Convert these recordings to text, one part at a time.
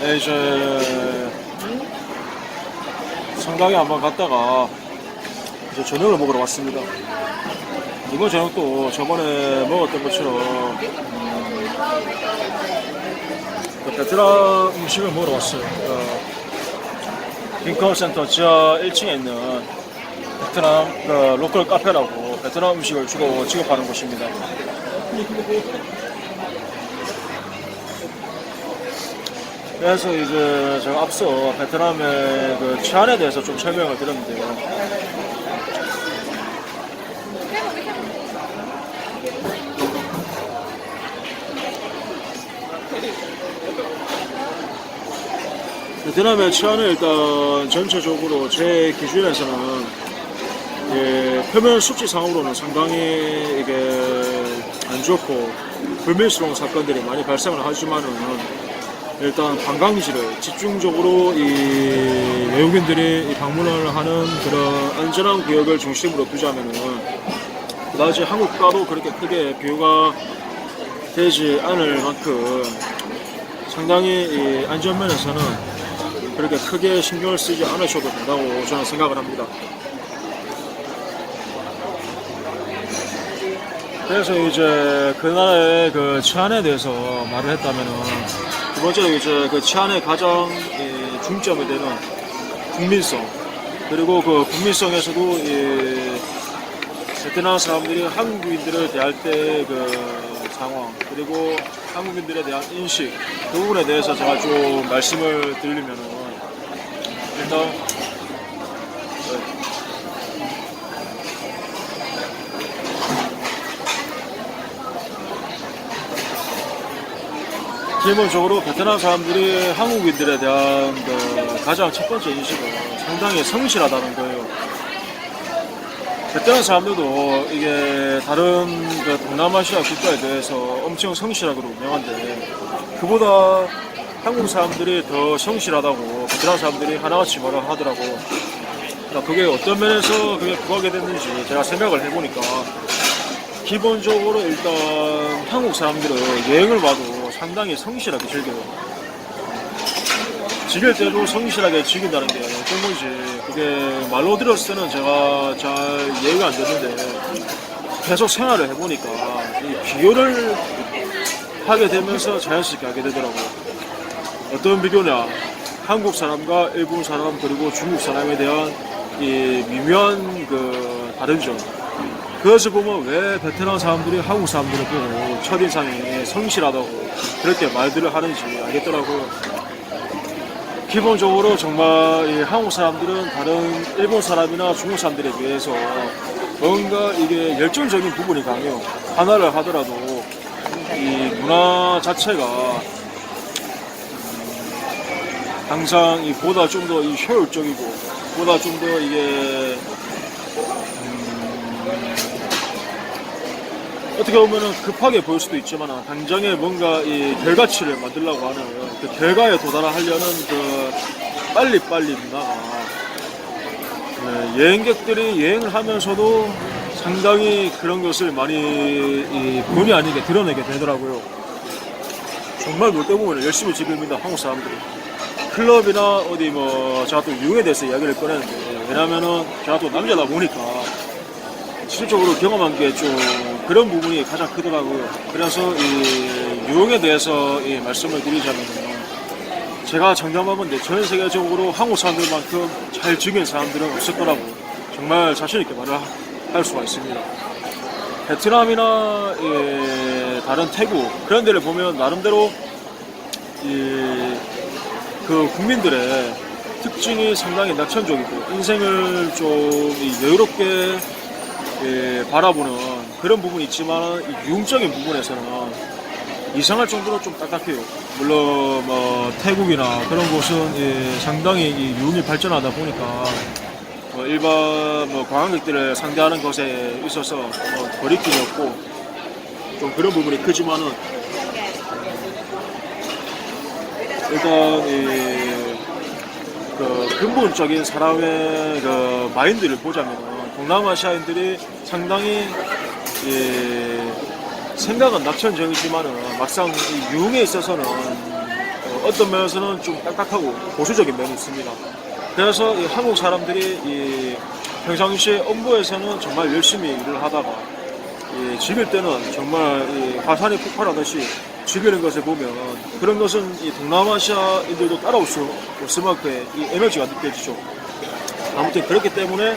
네, 이제 성당에 한번 갔다가 이제 저녁을 먹으러 왔습니다. 이번 저녁도 저번에 먹었던 것처럼 음, 그 베트남 음식을 먹으러 왔어요. 어, 빈커 센터 지하 1층에 있는 베트남 그 로컬 카페라고 베트남 음식을 주로 취급하는 곳입니다. 그래서 이제 제가 앞서 베트남의 그 치안에 대해서 좀 설명을 드렸는데요. 베트남의 치안은 일단 전체적으로 제 기준에서는 예, 표면 수치상으로는 상당히 이게 안 좋고 불밀스러운 사건들이 많이 발생을 하지만은 일단 관광지를 집중적으로 이 외국인들이 이 방문을 하는 그런 안전한 구역을 중심으로 두자면은 그다지 한국과도 그렇게 크게 비교가 되지 않을 만큼 상당히 이 안전면에서는 그렇게 크게 신경을 쓰지 않으셔도 된다고 저는 생각을 합니다. 그래서 이제 그 나라의 그 치안에 대해서 말을 했다면은 두 번째로 이제 그 치안의 가장 이 중점이 되는 국민성 그리고 그 국민성에서도 이 베트남 사람들이 한국인들을 대할 때 그 상황 그리고 한국인들에 대한 인식 그 부분에 대해서 제가 좀 말씀을 드리려면은 일단 기본적으로 베트남 사람들이 한국인들에 대한 그 가장 첫 번째 인식은 상당히 성실하다는 거예요. 베트남 사람들도 이게 다른 그 동남아시아 국가에 대해서 엄청 성실하기로 유명한데 그보다 한국 사람들이 더 성실하다고 베트남 사람들이 하나같이 말을 하더라고. 그러니까 그게 어떤 면에서 그게 부각이 됐는지 제가 생각을 해보니까 기본적으로 일단 한국 사람들은 여행을 와도 상당히 성실하게 즐겨요. 즐길 때도 성실하게 즐긴다는 게 어떤 건지 그게 말로 들었을 때는 제가 잘 이해가 안 됐는데 계속 생활을 해보니까 이 비교를 하게 되면서 자연스럽게 하게 되더라고요. 어떤 비교냐 한국 사람과 일본 사람 그리고 중국 사람에 대한 이 미묘한 그 다른 점 그것을 보면 왜 베트남 사람들이 한국 사람들을 보고 첫인상이 성실하다고 그렇게 말들을 하는지 알겠더라고요. 기본적으로 정말 이 한국 사람들은 다른 일본 사람이나 중국 사람들에 비해서 뭔가 이게 열정적인 부분이 강해요. 하나를 하더라도 이 문화 자체가 항상 이 보다 좀 더 이 효율적이고 보다 좀 더 이게 어떻게 보면은 급하게 보일 수도 있지만 당장에 뭔가 이 결과치를 만들려고 하는 그 결과에 도달하려는 그 빨리빨리 문화가 네, 여행객들이 여행을 하면서도 상당히 그런 것을 많이 이 본의 아니게 드러내게 되더라고요. 정말 놀때 보면 열심히 즐깁니다 한국 사람들이. 클럽이나 어디 뭐 제가 또 유흥에 대해서 이야기를 꺼내는데 왜냐면은 제가 또 남자다 보니까 실질적으로 경험한 게좀 그런 부분이 가장 크더라고요. 그래서 이 유흥에 대해서 이 말씀을 드리자면 제가 장담하건데 전 세계적으로 한국 사람들만큼 잘 즐기는 사람들은 없을 거라고 정말 자신 있게 말을 하- 할 수가 있습니다. 베트남이나 이 다른 태국 그런 데를 보면 나름대로 이그 국민들의 특징이 상당히 낙천적이고 인생을 좀이 여유롭게 예, 바라보는 그런 부분이 있지만 이 유흥적인 부분에서는 이상할 정도로 좀 딱딱해요. 물론 뭐 태국이나 그런 곳은 예, 상당히 이 유흥이 발전하다 보니까 뭐 일반 뭐 관광객들을 상대하는 것에 있어서 뭐 거리낌이 없고 좀 그런 부분이 크지만은 일단 이, 그 근본적인 사람의 그 마인드를 보자면 동남아시아인들이 상당히 이 생각은 낙천적이지만은 막상 이 유흥에 있어서는 어, 어떤 면에서는 좀 딱딱하고 보수적인 면이 있습니다. 그래서 이 한국 사람들이 이 평상시에 업무에서는 정말 열심히 일을 하다가 이 즐길 때는 정말 이 화산이 폭발하듯이 즐기는 것을 보면 그런 것은 이 동남아시아인들도 따라올 수 없을 만큼의 이 에너지가 느껴지죠. 아무튼 그렇기 때문에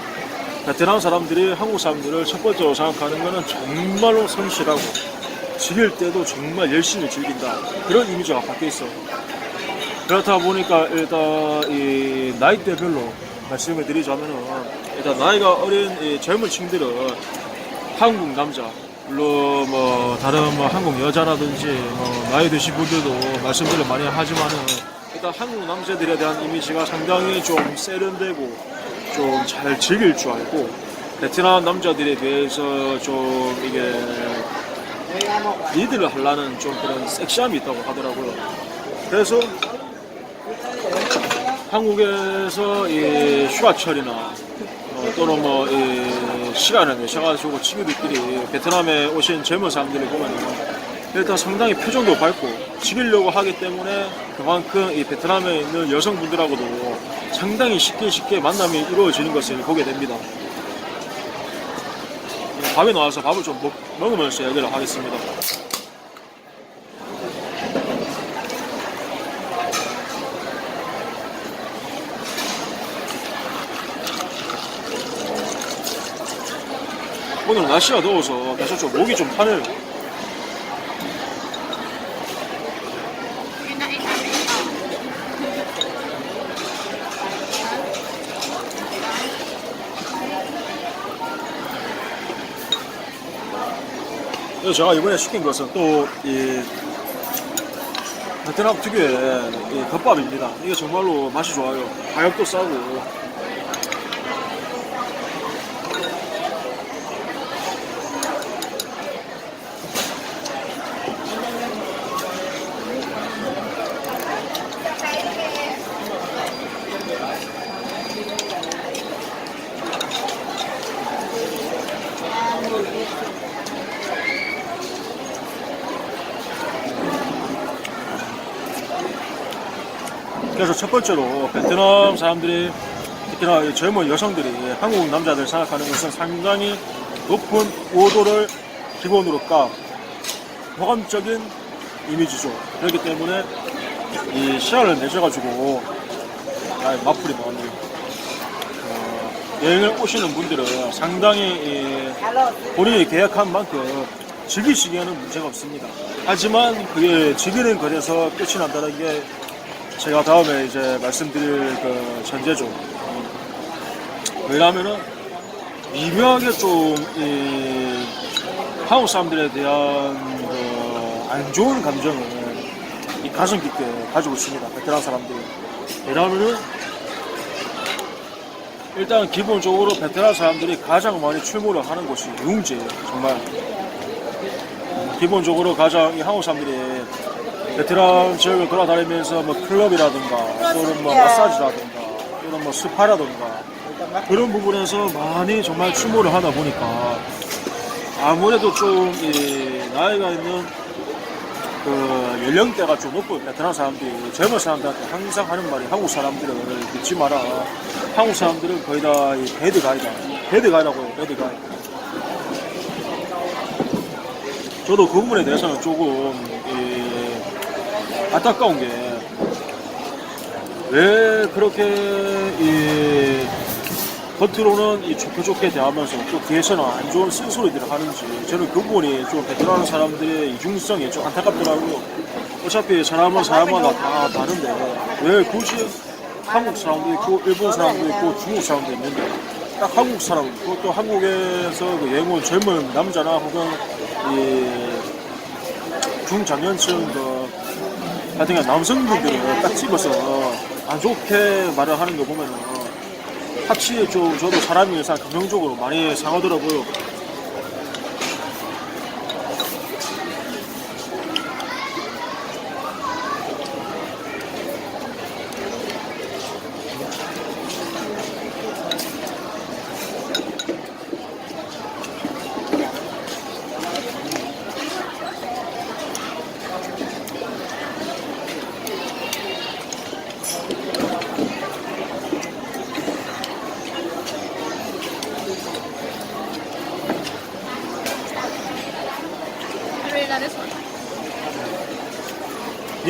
베트남 사람들이 한국 사람들을 첫 번째로 생각하는 것은 정말로 성실하고 즐길 때도 정말 열심히 즐긴다 그런 이미지가 바뀌어 있어요. 그렇다 보니까 일단 이 나이대별로 말씀을 드리자면은 일단 나이가 어린 이 젊은 층들은 한국 남자 물론 뭐 다른 뭐 한국 여자라든지 뭐 나이 드신 분들도 말씀들을 많이 하지만은 일단 한국 남자들에 대한 이미지가 상당히 좀 세련되고 좀 잘 즐길 줄 알고 베트남 남자들에 대해서 좀 이게 리드를 하려는 좀 그런 섹시함이 있다고 하더라고요. 그래서 한국에서 이 휴가철이나 어, 또는 뭐 이 시간을 내셔가지고 친구들끼리 베트남에 오신 젊은 사람들을 보면 일단 상당히 표정도 밝고 즐기려고 하기 때문에 그만큼 이 베트남에 있는 여성분들하고도 상당히 쉽게 쉽게 만남이 이루어지는 것을 보게 됩니다. 밥에 나와서 밥을 좀 먹, 먹으면서 얘기를 하겠습니다. 오늘 날씨가 더워서 계속 좀 목이 좀 타네요. 그래서 제가 이번에 시킨 것은 또이 베트남 특유의 이 덮밥입니다. 이게 정말로 맛이 좋아요. 가격도 싸고 그래서 첫 번째로 베트남 사람들이 특히나 이 젊은 여성들이 한국 남자들 생각하는 것은 상당히 높은 오도를 기본으로 까 호감적인 이미지죠. 그렇기 때문에 이 시야를 내셔가지고 아, 마풀이 나왔네. 어, 여행을 오시는 분들은 상당히 이 본인이 계약한 만큼 즐기시기에는 문제가 없습니다. 하지만 그게 즐기는 것에서 끝이 난다는 게 제가 다음에 이제 말씀드릴 그 전제죠. 왜냐하면은 미묘하게 좀이 한국 사람들에 대한 그 안 좋은 감정을 이 가슴 깊게 가지고 있습니다. 베트남 사람들이. 왜냐하면은 일단 기본적으로 베트남 사람들이 가장 많이 출몰을 하는 곳이 융지예요. 정말 기본적으로 가장 이 한국 사람들이 베트남 지역을 돌아다니면서 뭐 클럽이라든가 또는 뭐 마사지라든가 또는 뭐 스파라든가 그런 부분에서 많이 정말 출몰을 하다 보니까 아무래도 좀이 나이가 있는 그 연령대가 좀 높은 베트남 사람들이 젊은 사람들한테 항상 하는 말이 한국 사람들을 믿지 마라. 한국 사람들은 거의 다이 배드 가이다. 배드 가이라고 해요. 배드 가이. 저도 그 부분에 대해서는 조금 이 안타까운 게 왜 그렇게 이 겉으로는 이 좋게 좋게 대하면서 또 뒤에서는 안 좋은 쓴소리들을 하는지 저는 그 부분이 좀 베트남 사람들의 이중성이 좀 안타깝더라고요. 어차피 사람은 사람마다 다 다른데 왜 굳이 한국 사람도 있고 일본 사람도 있고 중국 사람도 있는데 딱 한국 사람 그것도 한국에서 그 여행 온 젊은 남자나 혹은 이 중장년층 그 하여튼 남성분들을 딱 집어서 안 좋게 말을 하는 거 보면은 확실히 좀 저도 사람이상 감정적으로 많이 상하더라고요.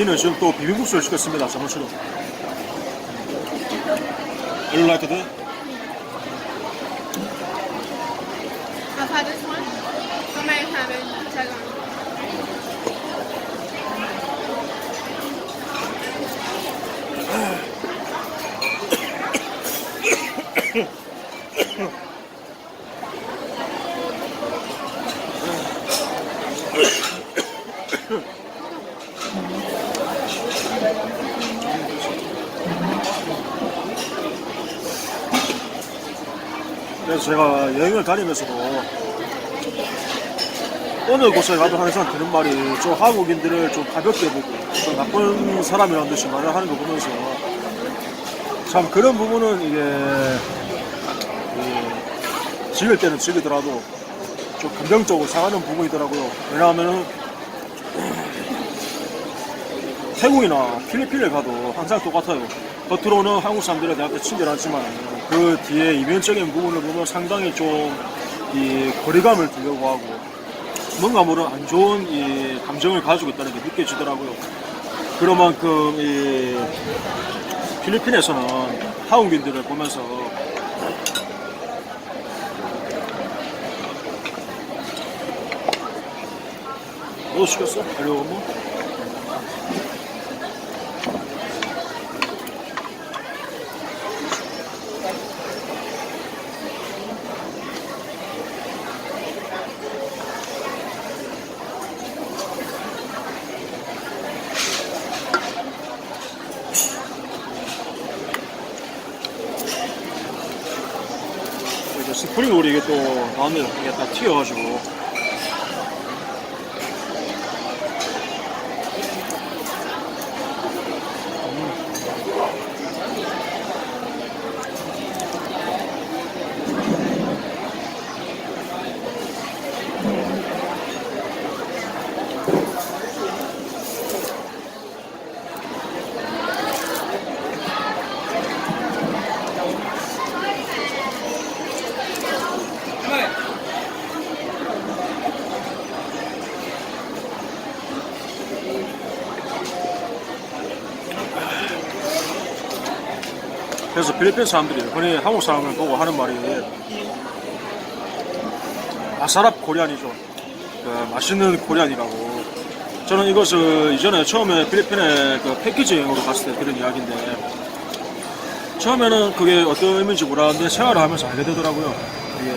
니는 지금 또 비빔국수를 시켰습니다. have it. Check on. 그래서 여행을 다니면서도 어느 곳에 가도 항상 드는 말이 좀 한국인들을 좀 가볍게 보고 좀 나쁜 사람이라는 듯이 말을 하는 거 보면서 참 그런 부분은 이게 이 즐길 때는 즐기더라도 좀 감정적으로 상하는 부분이더라고요. 왜냐하면은 태국이나 필리핀을 가도 항상 똑같아요. 겉으로는 한국 사람들에 대한테 친절하지만 그 뒤에 이면적인 부분을 보면 상당히 좀 이 거리감을 두려고 하고 뭔가 모르는 안 좋은 이 감정을 가지고 있다는 게 느껴지더라고요. 그런 만큼 이 필리핀에서는 한국인들을 보면서 너 시켰어? 알려고 뭐? 스프링 롤이 이게 또 나왔네요. 이게 딱 튀어가지고. 필리핀 사람들이 흔히 한국 사람을 보고 하는 말이 아사랍 코리안이죠. 그 맛있는 코리안이라고. 저는 이것을 이전에 처음에 필리핀에 그 패키지 여행으로 갔을 때 들은 이야기인데 처음에는 그게 어떤 의미인지 몰랐는데 생활을 하면서 알게 되더라고요. 이게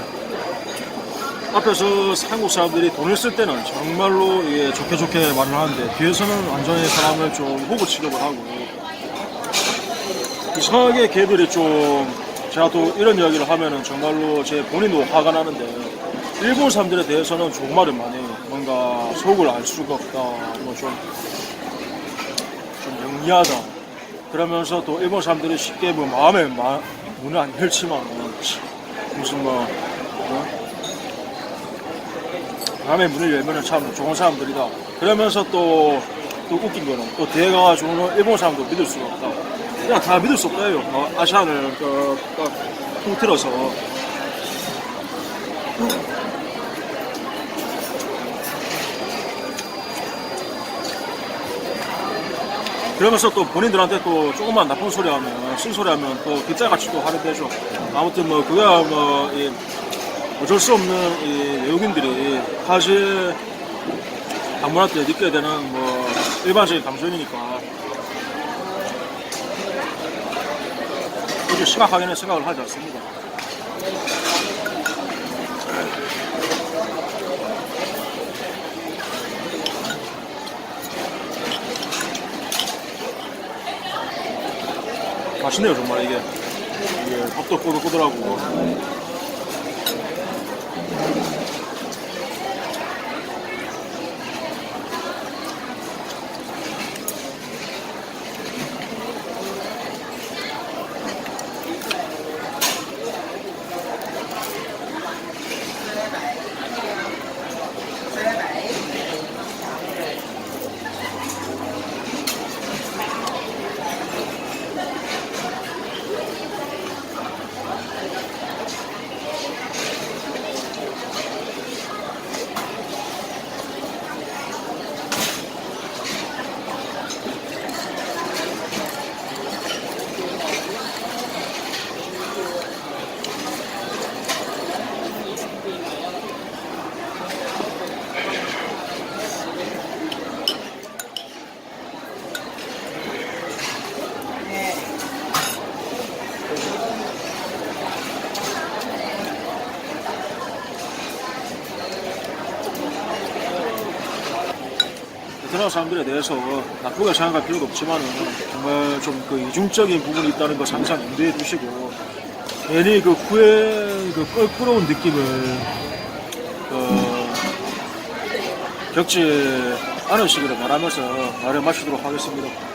앞에서 한국 사람들이 돈을 쓸 때는 정말로 좋게 좋게 말을 하는데 뒤에서는 완전히 사람을 좀 호구 취급을 하고 이상하게 걔들이 좀 제가 또 이런 이야기를 하면은 정말로 제 본인도 화가 나는데 일본 사람들에 대해서는 좋은 말을 많이. 뭔가 속을 알 수가 없다. 뭐좀 좀 영리하다. 그러면서 또 일본 사람들이 쉽게 뭐 마음에 마, 문을 안 열지만 무슨 뭐 어? 마음에 문을 열면은 참 좋은 사람들이다. 그러면서 또, 또 웃긴 거는 또 뒤에 가가지고는 일본 사람도 믿을 수가 없다. 그냥 다 믿을 수 없다요. 어, 아시안을 그, 그, 통틀어서. 그러면서 또 본인들한테 또 조금만 나쁜 소리 하면, 쓴소리 하면 또 빗자같이 또 하는 데죠. 아무튼 뭐, 그거야 뭐, 이, 어쩔 수 없는 이 외국인들이 사실 때 느껴야 되는 뭐, 일반적인 감정이니까. 그렇게 심각하게는 생각을 하지 않습니다. 맛있네요 정말 이게 이게 밥도 꼬들꼬들하고 사람들에 대해서 나쁘게 생각할 필요도 없지만은 정말 좀 그 이중적인 부분이 있다는 거 항상 염두에 두시고 괜히 그 후회 그 껄끄러운 느낌을 그 겪지 않으시기를 바라면서 말을 마치도록 하겠습니다.